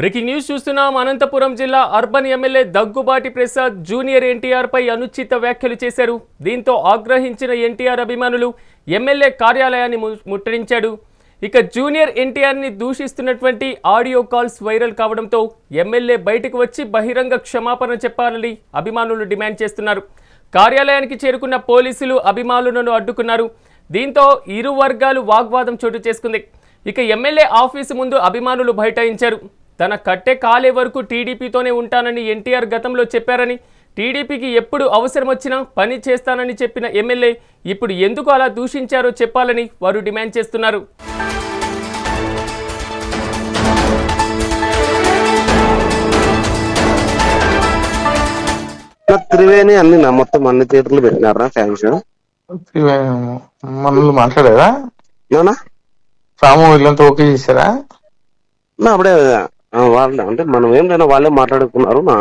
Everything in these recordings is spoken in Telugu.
బ్రేకింగ్ న్యూస్ చూస్తున్నాం. అనంతపురం జిల్లా urban MLA Daggubati Prasad junior ఎన్టీఆర్పై అనుచిత వ్యాఖ్యలు చేశారు. దీంతో ఆగ్రహించిన ఎన్టీఆర్ అభిమానులు ఎమ్మెల్యే కార్యాలయాన్ని ము- ముట్టడించాడు. ఇక జూనియర్ ఎన్టీఆర్ని దూషిస్తున్నటువంటి ఆడియో కాల్స్ వైరల్ కావడంతో ఎమ్మెల్యే బయటకు వచ్చి బహిరంగ క్షమాపణ చెప్పాలని అభిమానులు డిమాండ్ చేస్తున్నారు. కార్యాలయానికి చేరుకున్న పోలీసులు అభిమానులను అడ్డుకున్నారు. దీంతో ఇరు వర్గాలు వాగ్వాదం చోటు చేసుకుంది. ఇక ఎమ్మెల్యే ఆఫీసు ముందు అభిమానులు బైఠాయించారు. తన కట్టె కాలే వరకు టీడీపీతోనే ఉంటానని ఎన్టీఆర్ గతంలో చెప్పారని టీడీపీకి ఎప్పుడు అవసరం వచ్చినా పని చేస్తానని చెప్పిన ఎమ్మెల్యే ఇప్పుడు ఎందుకు అలా దూషించారో చెప్పాలని వారు డిమాండ్ చేస్తున్నారు. నా త్రివేణి అన్ని నా మొత్తం అన్ని థియేటర్లు పెట్టినారా ఫ్యాన్స్? మనల్ని మాట్లాడారా వీళ్ళంతా ఓకే చేశారా? అప్పుడే వాళ్ళే అంటే మనం ఏం లేదా వాళ్ళే మాట్లాడుకున్నారు నా.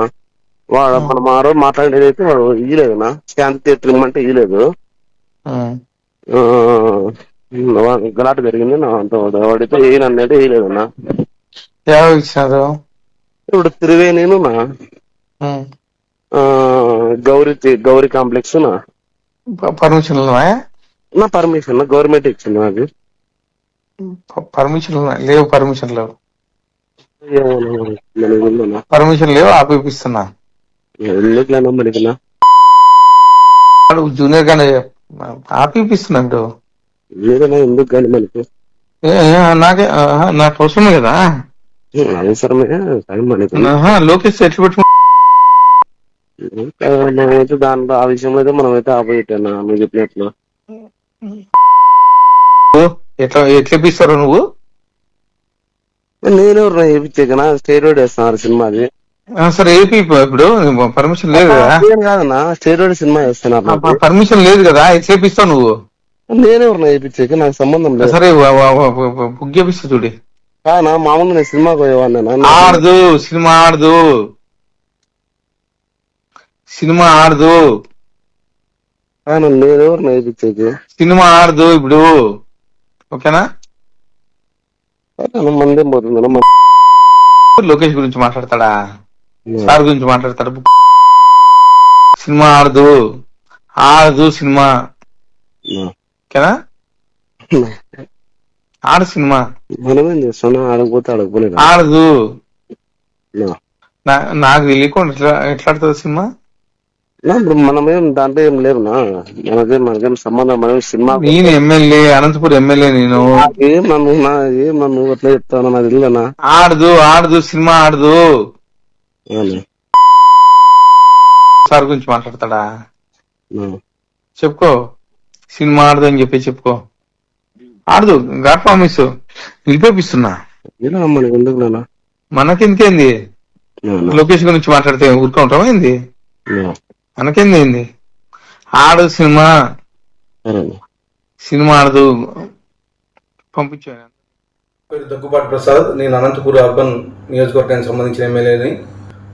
వాడు మనం ఆ రోజు మాట్లాడేది అయితే వాడు ఇయ్యలేదు నా. శాంతి థియేటర్ ఇమ్మంటే ఇయ్యలేదు గలాట జరిగింది నా. అంత వాడితే ఏయను అన్నట్టు వేయలేదు నా. ఎవరు ఇచ్చినారు ఇప్పుడు త్రివేణిను నా. గౌరీ గౌరీ కాంప్లెక్స్ నా. ప- పర్మిషన్లు ఉన్నాయా నా పర్మిషన్ గవర్నమెంట్ ఇచ్చింది నాకు ప- పర్మిషన్లు ఉన్నాయి లేవు పర్మిషన్ లేవు ఏమో నా, మనకి ఉందో నా. పర్మిషన్ లేవు? ఆపిపిస్తున్నా ఎందుకులేనా మనకి జూనియర్ గానే ఆపిపిస్తున్నాడు ఏదైనా ఎందుకు కానీ మనకి? నాకే నాకు అవసరమే కదా? అవసరమే కానీ మనకి. లోకేష్ ఎట్లా పెట్టు మనమైతే దాంట్లో ఆ విషయంలో అయితే మనమైతే ఆపోజిట్ నువ్వు చెప్పినట్లు ఎట్లా ఎట్లా ఇప్పిస్తారు నువ్వు? నేను వేయించాకనా స్టేరోడ్ వేస్తున్నారు సినిమాది. సరే ఏపీ ఇప్పుడు? పర్మిషన్ లేదు కదా? నేను కాదన్నా స్టేరోడ్ సినిమా వేస్తున్నారు. పర్మిషన్ లేదు కదా? ఇప్పిస్తావు నువ్వు? నేనెవరు వేయించాక నాకు సంబంధం లేదు. సరే బుక్ చేపిస్తా చూడి. కానా మామూలు నేను సినిమాకి పోయేవాడినా ఆడదు సినిమా. ఆడదు. సినిమా ఆడదు. కాను నేనెవరు వేయించాక సినిమా ఆడదు ఇప్పుడు. ఓకేనా? మందే లోకేష్ గురించి మాట్లాడతాడా? సార్ గురించి మాట్లాడతాడు? సినిమా ఆడదు. ఆడదు సినిమా. ఓకేనా? ఆడు సినిమా. మనమేం చేస్తాను ఆడకపోతే ఆడకపోలేదు? ఆడదు. నాకు తెలియకుండా ఎట్లా ఎట్లా ఆడుతుంది సినిమా? ఇప్పుడు మనమేం దాంట్లో ఏం లేవునా మనకేం మనకేం సంబంధం మనం సినిమా నేను ఎమ్మెల్యే అనంతపురం ఎమ్మెల్యే నేను. ఏం నన్ను నా ఏం నన్ను అట్లా చెప్తాను నాకు తెలియనా ఆడదు ఆడదు సినిమా ఆడదు. సార్ గురించి మాట్లాడతాడా? చెప్పుకో. సినిమా ఆడదు అని చెప్పి చెప్పుకో. ఆడదు గాడ్ ప్రామిస్. నిలిపేపిస్తున్నా. మనకి ఎందుకు మనకెందుకేంది? లోకేష్ గురించి మాట్లాడితే ఊరుకుంటామా ఏంది? మనకేంది ఆడు సినిమా. సినిమా ఆడదు. పంపించాను. పేరు దగ్గుబాటి ప్రసాద్. నేను అనంతపురం అర్బన్ నియోజకవర్గానికి సంబంధించిన ఎమ్మెల్యేని.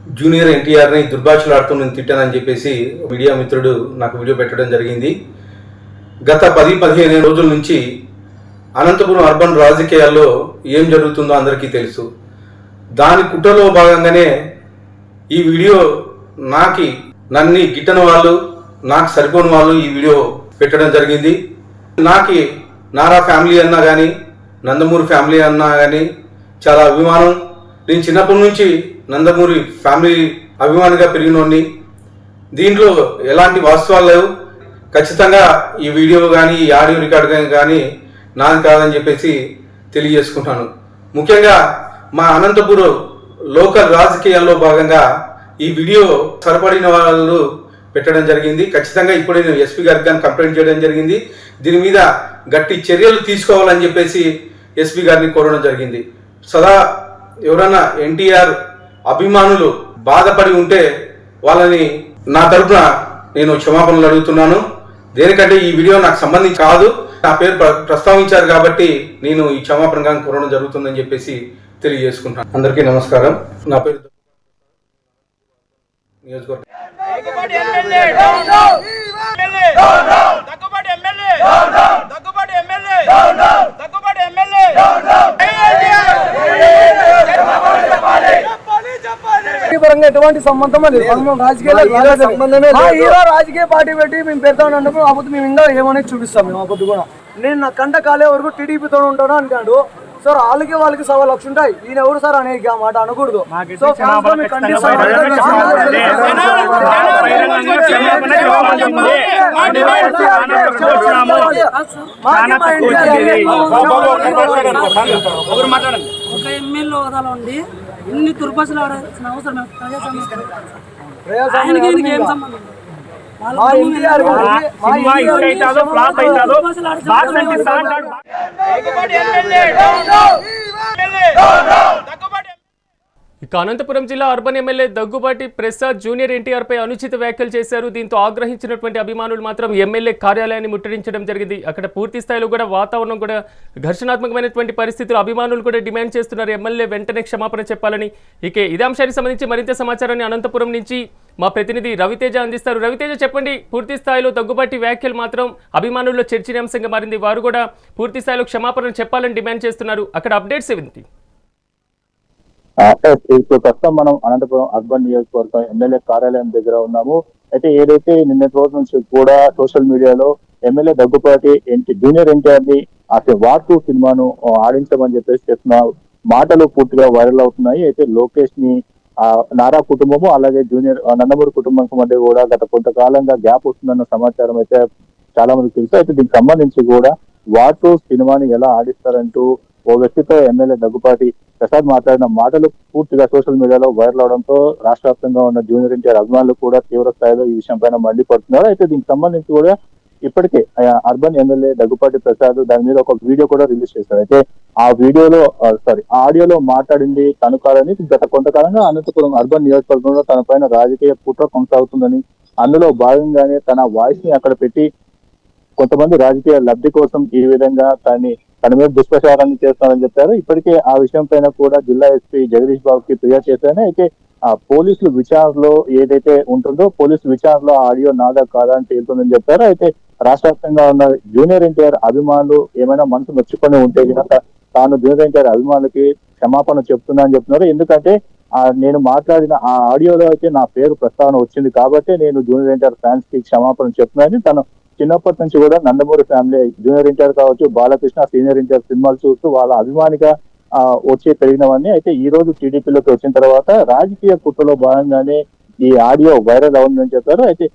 జూనియర్ ఎన్టీఆర్ని దుర్భాషలాడుతూ నేను తిట్టానని చెప్పేసి మీడియా మిత్రుడు నాకు వీడియో పెట్టడం జరిగింది. గత పది పదిహేను రోజుల నుంచి అనంతపురం అర్బన్ రాజకీయాల్లో ఏం జరుగుతుందో అందరికీ తెలుసు. దాని కుట్రలో భాగంగానే ఈ వీడియో నాకి నన్ను గిట్టని వాళ్ళు నాకు సరిపోని వాళ్ళు ఈ వీడియో పెట్టడం జరిగింది. నాకి నారా ఫ్యామిలీ అన్నా కానీ నందమూరి ఫ్యామిలీ అన్నా కానీ చాలా అభిమానం. నేను చిన్నప్పటి నుంచి నందమూరి ఫ్యామిలీ అభిమానిగా పెరిగినోడిని. దీంట్లో ఎలాంటి వాస్తవాలు లేవు. ఖచ్చితంగా ఈ వీడియో కానీ ఈ ఆడియో రికార్డ్ కానీ నాది కాదని చెప్పేసి తెలియజేసుకుంటాను. ముఖ్యంగా మా అనంతపురం లోకల్ రాజకీయాల్లో భాగంగా ఈ వీడియో సరిపడిన వాళ్ళు పెట్టడం జరిగింది. ఖచ్చితంగా ఇప్పుడు నేను ఎస్పీ గారికి కానీ కంప్లైంట్ చేయడం జరిగింది. దీని మీద గట్టి చర్యలు తీసుకోవాలని చెప్పేసి ఎస్పీ గారిని కోరడం జరిగింది. సదా ఎవరైనా ఎన్టీఆర్ అభిమానులు బాధపడి ఉంటే వాళ్ళని నా తరపున నేను క్షమాపణలు అడుగుతున్నాను. దేనికంటే ఈ వీడియో నాకు సంబంధించి కాదు. నా పేరు ప్రస్తావించారు కాబట్టి నేను ఈ క్షమాపణగా కోరడం జరుగుతుందని చెప్పేసి తెలియజేసుకుంటాను అందరికీ నమస్కారం. నా పేరు నియోజకవర్గం. Daggubati MLA down down MLA down down Daggubati MLA down down Daggubati MLA down down Daggubati MLA. Down down party పరంగా ఎటువంటి సంబంధం లేదు. హీరో రాజకీయ పార్టీ పెట్టి మేము పెడతాం అన్నప్పుడు అప్పుడు మేము ఇంకా ఏమనేది చూపిస్తాం మేము అప్పుడు కూడా. నేను నా కంట కాలే వరకు టీడీపీతో ఉంటాను అంటాడు. సార్ వాళ్ళకి వాళ్ళకి సవా లక్ష ఉంటాయి. ఈయన ఎవరు సార్ అనే మాట అనకూడదు. సో ఒక ఎమ్మెల్యే హోదాలో ఉండి ఇన్ని దుర్భాషలు ఆడాల్సిన అవసరం లేదు. ప్రజాస్వామ్యం. ప్రజాస్వామ్యం ఆయనకి ఏం సంబంధం? మా ఎన్టీఆర్ గారికి ఇక అనంతపురం జిల్లా urban MLA Daggubati Prasad junior NTR పై అనుచిత వ్యాఖ్యలు చేశారు. దీంతో ఆగ్రహించినటువంటి అభిమానులు మాత్రం ఎమ్మెల్యే కార్యాలయాన్ని ముట్టడించడం జరిగింది. అక్కడ పూర్తి స్థాయిలో కూడా వాతావరణం కూడా ఘర్షణాత్మకమైనటువంటి పరిస్థితులు అభిమానులు కూడా డిమాండ్ చేస్తున్నారు. ఎమ్మెల్యే వెంటనే క్షమాపణ చెప్పాలని. ఇక ఇదే అంశానికి సంబంధించి మరింత సమాచారాన్ని అనంతపురం నుంచి మా ప్రతినిధి రవితేజ అందిస్తారు. రవితేజ చెప్పండి. పూర్తి స్థాయిలో దగ్గుబాటి వ్యాఖ్యలు మాత్రం అభిమానుల్లో చర్చనీయాంశంగా మారింది. వారు కూడా పూర్తి స్థాయిలో క్షమాపణ చెప్పాలని డిమాండ్ చేస్తున్నారు. అక్కడ అప్డేట్స్ ఏమిటి? ఇప్పుడు ప్రస్తుతం మనం అనంతపురం అర్బన్ నియోజకవర్గం ఎమ్మెల్యే కార్యాలయం దగ్గర ఉన్నాము. అయితే ఏదైతే నిన్నటి రోజు నుంచి కూడా సోషల్ మీడియాలో ఎమ్మెల్యే దగ్గుపాటి ఎన్టీ జూనియర్ ఎన్టీఆర్ని అసలు వార్తు సినిమాను ఆడించమని చెప్పేసి చెప్తున్న మాటలు పూర్తిగా వైరల్ అవుతున్నాయి. అయితే లోకేష్ని నారా కుటుంబము అలాగే జూనియర్ నందమూరి కుటుంబం మధ్య కూడా గత కొంతకాలంగా గ్యాప్ వస్తుందన్న సమాచారం అయితే చాలా మంది తెలుసు. అయితే దీనికి సంబంధించి కూడా వాటు సినిమాని ఎలా ఆడిస్తారంటూ ఓ వ్యక్తితో ఎమ్మెల్యే దగ్గుపాటి ప్రసాద్ మాట్లాడిన మాటలు పూర్తిగా సోషల్ మీడియాలో వైరల్ అవడంతో రాష్ట్ర వ్యాప్తంగా ఉన్న జూనియర్ ఎన్టీఆర్ అభిమానులు కూడా తీవ్ర స్థాయిలో ఈ విషయం పైన మండిపడుతున్నారు. అయితే దీనికి సంబంధించి కూడా ఇప్పటికే ఆ, అర్బన్ ఎమ్మెల్యే దగ్గుపాటి ప్రసాద్ దాని మీద ఒక వీడియో కూడా రిలీజ్ చేశారు. అయితే ఆ వీడియోలో సారీ ఆ ఆడియోలో మాట్లాడింది తను కాదని గత కొంతకాలంగా అనంతపురం అర్బన్ నియోజకవర్గంలో తన పైన రాజకీయ కుట్ర కొనసాగుతుందని అందులో భాగంగానే తన వాయిస్ని అక్కడ పెట్టి కొంతమంది రాజకీయ లబ్ధి కోసం ఈ విధంగా తనని తన మీద దుష్ప్రచారాన్ని చేస్తారని చెప్పారు. ఇప్పటికే ఆ విషయం పైన కూడా జిల్లా ఎస్పీ జగదీష్ బాబుకి ఫిర్యాదు చేశారని అయితే ఆ పోలీసులు విచారణలో ఏదైతే ఉంటుందో పోలీసు విచారణలో ఆడియో నాదా కాదా అని తేలుతుందని చెప్పారు. అయితే రాష్ట్ర వ్యాప్తంగా ఉన్న జూనియర్ ఎన్టీఆర్ అభిమానులు ఏమైనా మనసు నొచ్చుకొని ఉంటే కనుక తాను జూనియర్ ఎన్టీఆర్ అభిమానులకి క్షమాపణ చెప్తున్నా అని చెప్తున్నారు. ఎందుకంటే ఆ నేను మాట్లాడిన ఆ ఆడియోలో అయితే నా పేరు ప్రస్తావన వచ్చింది కాబట్టి నేను జూనియర్ ఎన్టీఆర్ ఫ్యాన్స్కి క్షమాపణ చెప్తున్నానని తను చిన్నప్పటి నుంచి కూడా నందమూరి ఫ్యామిలీ జూనియర్ ఎన్టీఆర్ కావచ్చు బాలకృష్ణ సీనియర్ ఎన్టీఆర్ సినిమాలు చూస్తూ వాళ్ళ అభిమానిగా వచ్చి పెరిగినవన్నీ అయితే ఈ రోజు టీడీపీలోకి వచ్చిన తర్వాత రాజకీయ కుట్రలో భాగంగానే ఈ ఆడియో వైరల్ అవుతుందని చెప్పారు. అయితే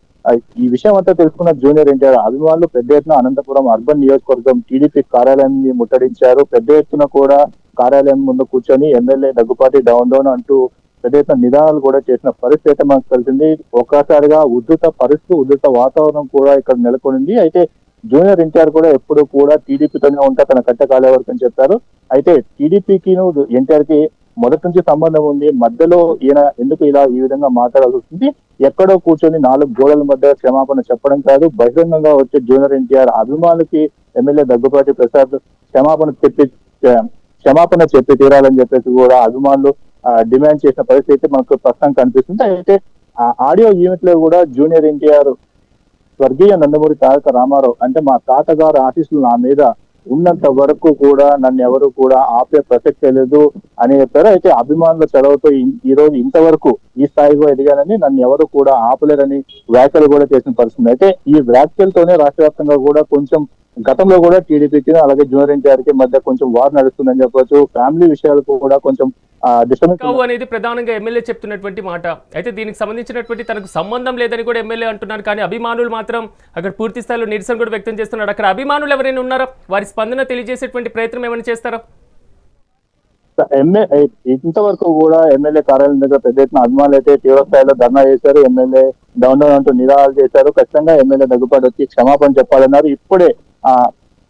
ఈ విషయం అంతా తెలుసుకున్న జూనియర్ ఎన్టీఆర్ అభిమానులు పెద్ద ఎత్తున అనంతపురం అర్బన్ నియోజకవర్గం టీడీపీ కార్యాలయాన్ని ముట్టడించారు. పెద్ద ఎత్తున కూడా కార్యాలయం ముందు కూర్చొని ఎమ్మెల్యే దగ్గుపాటి డౌన్ డౌన్ అంటూ పెద్ద ఎత్తున నిదానాలు కూడా చేసిన పరిస్థితి అయితే మనకు తెలిసింది. ఒక్కసారిగా ఉద్ధృత పరిస్థితి ఉద్ధృత వాతావరణం కూడా ఇక్కడ నెలకొనింది. అయితే జూనియర్ ఎన్టీఆర్ కూడా ఎప్పుడు కూడా టీడీపీతోనే ఉంటా తన కట్ట కాలే వరకు అని చెప్పారు. అయితే టీడీపీకి ఎన్టీఆర్కి మొదటి నుంచి సంబంధం ఉంది. మధ్యలో ఈయన ఎందుకు ఇలా ఈ విధంగా మాట్లాడాల్సి వస్తుంది? ఎక్కడో కూర్చొని నాలుగు గోడల మధ్య క్షమాపణ చెప్పడం కాదు. బహిరంగంగా వచ్చే జూనియర్ ఎన్టీఆర్ అభిమానులకి ఎమ్మెల్యే దగ్గుపాటి ప్రసాద్ క్షమాపణ చెప్పి క్షమాపణ చెప్పి తీరాలని చెప్పేసి కూడా అభిమానులు డిమాండ్ చేసిన పరిస్థితి అయితే మనకు ప్రస్తుతం కనిపిస్తుంది. అయితే ఆ ఆడియో యూనిట్లో కూడా జూనియర్ ఎన్టీఆర్ స్వర్గీయ నందమూరి తారక రామారావు అంటే మా తాతగారు ఆశీస్సులు నా మీద ఉన్నంత వరకు కూడా నన్ను ఎవరు కూడా ఆపే ప్రసక్తే లేదు అని చెప్పారు. అయితే అభిమానుల చొరవతో ఈ- రోజు ఇంతవరకు ఈ స్థాయిలో ఎదిగానని నన్ను ఎవరు కూడా ఆపలేరని వ్యాఖ్యలు కూడా చేసిన పరిస్థితి అయితే ఈ వ్యాఖ్యలతోనే రాష్ట్ర వ్యాప్తంగా కూడా కొంచెం గతంలో కూడా టీడీపీకి అలాగే జూనియర్ ఎన్టీఆర్కి మధ్య కొంచెం వార్ నడుస్తుందని చెప్పొచ్చు. ఫ్యామిలీ విషయాలకు కూడా కొంచెం కావు అనేది ప్రధానంగా ఎమ్మెల్యే చెప్తున్నటువంటి మాట. అయితే దీనికి సంబంధించినటువంటి తనకు సంబంధం లేదని కూడా ఎమ్మెల్యే అంటున్నారు కానీ అభిమానులు మాత్రం అక్కడ పూర్తి స్థాయిలో నిరసన కూడా వ్యక్తం చేస్తున్నారు. అక్కడ అభిమానులు ఎవరైనా ఉన్నారా? వారి స్పందన తెలియజేసేటువంటి ప్రయత్నం ఏమైనా చేస్తారా? ఎంఏ ఇంతవరకు కూడా ఎమ్మెల్యే కార్యాలయం దగ్గర పెద్ద ఎత్తున అభిమానులు అయితే తీవ్ర స్థాయిలో ధర్నా చేశారు ఎమ్మెల్యే డౌన్ డౌన్ అంటూ నిరాహాలు చేశారు. ఖచ్చితంగా ఎమ్మెల్యే దగ్గుపాటు వచ్చి క్షమాపణ చెప్పాలన్నారు. ఇప్పుడే ఆ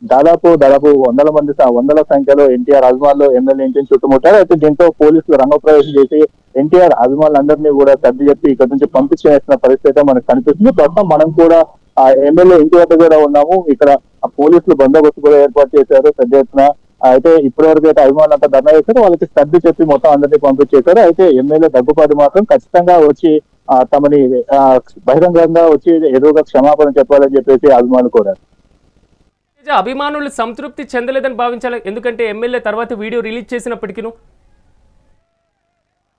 దాదాపు దాదాపు వందల మంది వందల సంఖ్యలో ఎన్టీఆర్ అభిమానులు ఎమ్మెల్యే ఇంటిని చుట్టుముట్టారు. అయితే దీంతో పోలీసులు రంగప్రవేశం చేసి ఎన్టీఆర్ అభిమానులందరినీ కూడా సర్ది చెప్పి ఇక్కడ నుంచి పంపించేసిన పరిస్థితి అయితే మనకు కనిపిస్తుంది. ప్రస్తుతం మనం కూడా ఆ ఎమ్మెల్యే ఇంటి వద్ద కూడా ఉన్నాము. ఇక్కడ పోలీసులు బందోబస్తు కూడా ఏర్పాటు చేశారు పెద్ద ఎత్తున. అయితే ఇప్పటి వరకు అయితే అభిమానులు అంతా ధర్నా చేశారు. వాళ్ళకి సర్ది చెప్పి మొత్తం అందరినీ పంపించేశారు. అయితే ఎమ్మెల్యే దగ్గుపాటి మాత్రం ఖచ్చితంగా వచ్చి ఆ, తమని బహిరంగంగా వచ్చి ఎదురుగా క్షమాపణ చెప్పాలని చెప్పేసి అభిమానులు కోరారు. అభిమానులు సంతృప్తి చెందలేదని భావించాలి. ఎందుకంటే ఎమ్మెల్యే తర్వాత వీడియో రిలీజ్ చేసినప్పటికీ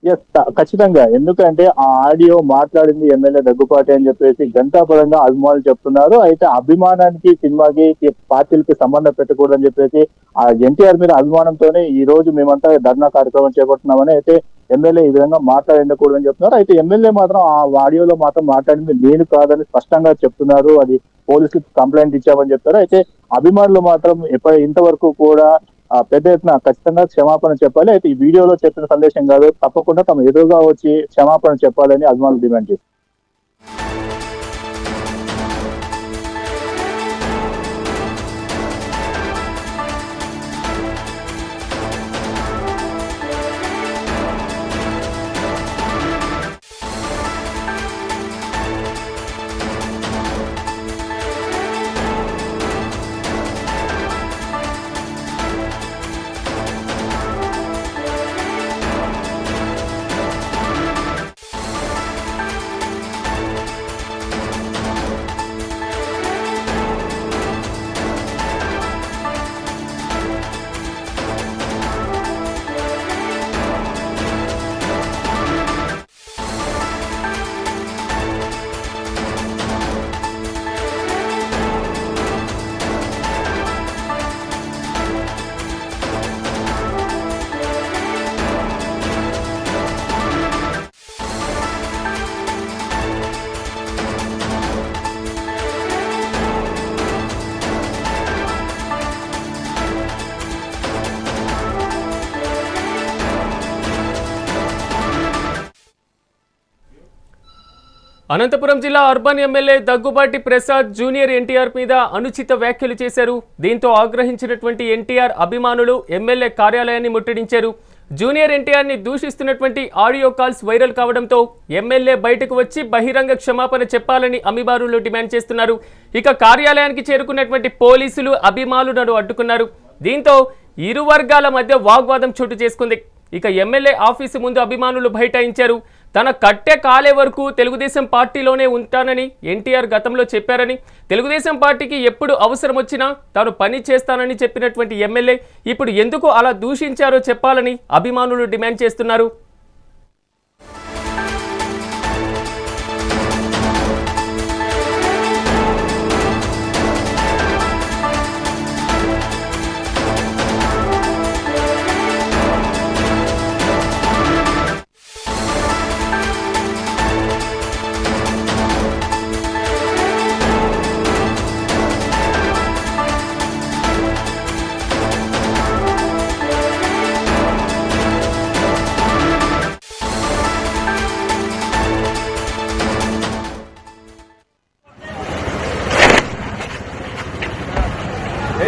ఎస్ ఖచ్చితంగా. ఎందుకంటే ఆ ఆడియో మాట్లాడింది ఎమ్మెల్యే దగ్గుపాటి అని చెప్పేసి గంటాపరంగా అభిమానులు చెప్తున్నారు. అయితే అభిమానానికి సినిమాకి పార్టీలకి సంబంధం పెట్టకూడదని చెప్పేసి ఆ ఎన్టీఆర్ మీద అభిమానంతోనే ఈ రోజు మేమంతా ధర్నా కార్యక్రమం చేపడుతున్నామని అయితే ఎమ్మెల్యే ఈ విధంగా మాట్లాడకూడదని చెప్తున్నారు. అయితే ఎమ్మెల్యే మాత్రం ఆ ఆడియోలో మాత్రం మాట్లాడింది నేను కాదని స్పష్టంగా చెప్తున్నారు. అది పోలీసులకు కంప్లైంట్ ఇచ్చామని చెప్తారు. అయితే అభిమానులు మాత్రం ఎప్పటి ఇంతవరకు కూడా పెద్ద ఎత్తున ఖచ్చితంగా క్షమాపణ చెప్పాలి. అయితే ఈ వీడియోలో చెప్పిన సందేశం కాదు. తప్పకుండా తమ ఎదురుగా వచ్చి క్షమాపణ చెప్పాలని అభిమానులు డిమాండ్ చేశారు అనంతపురం జిల్లా urban MLA Daggubati Prasad junior NTR మీద అనుచిత వ్యాఖ్యలు చేశారు. దీంతో ఆగ్రహించినటువంటి ఎన్టీఆర్ అభిమానులు ఎమ్మెల్యే కార్యాలయాన్ని ముట్టడించారు. జూనియర్ ఎన్టీఆర్ని దూషిస్తున్నటువంటి ఆడియో కాల్స్ వైరల్ కావడంతో ఎమ్మెల్యే బయటకు వచ్చి బహిరంగ క్షమాపణ చెప్పాలని అభిమానులు డిమాండ్ చేస్తున్నారు. ఇక కార్యాలయానికి చేరుకున్నటువంటి పోలీసులు అభిమానులను అడ్డుకున్నారు. దీంతో ఇరు వర్గాల మధ్య వాగ్వాదం చోటు చేసుకుంది. ఇక ఎమ్మెల్యే ఆఫీసు ముందు అభిమానులు బైఠాయించారు. తన కట్టె కాలే వరకు తెలుగుదేశం పార్టీలోనే ఉంటానని ఎన్టీఆర్ గతంలో చెప్పారని తెలుగుదేశం పార్టీకి ఎప్పుడు అవసరం వచ్చినా తాను పని చేస్తానని చెప్పినటువంటి ఎమ్మెల్యే ఇప్పుడు ఎందుకు అలా దూషించారో చెప్పాలని అభిమానులు డిమాండ్ చేస్తున్నారు.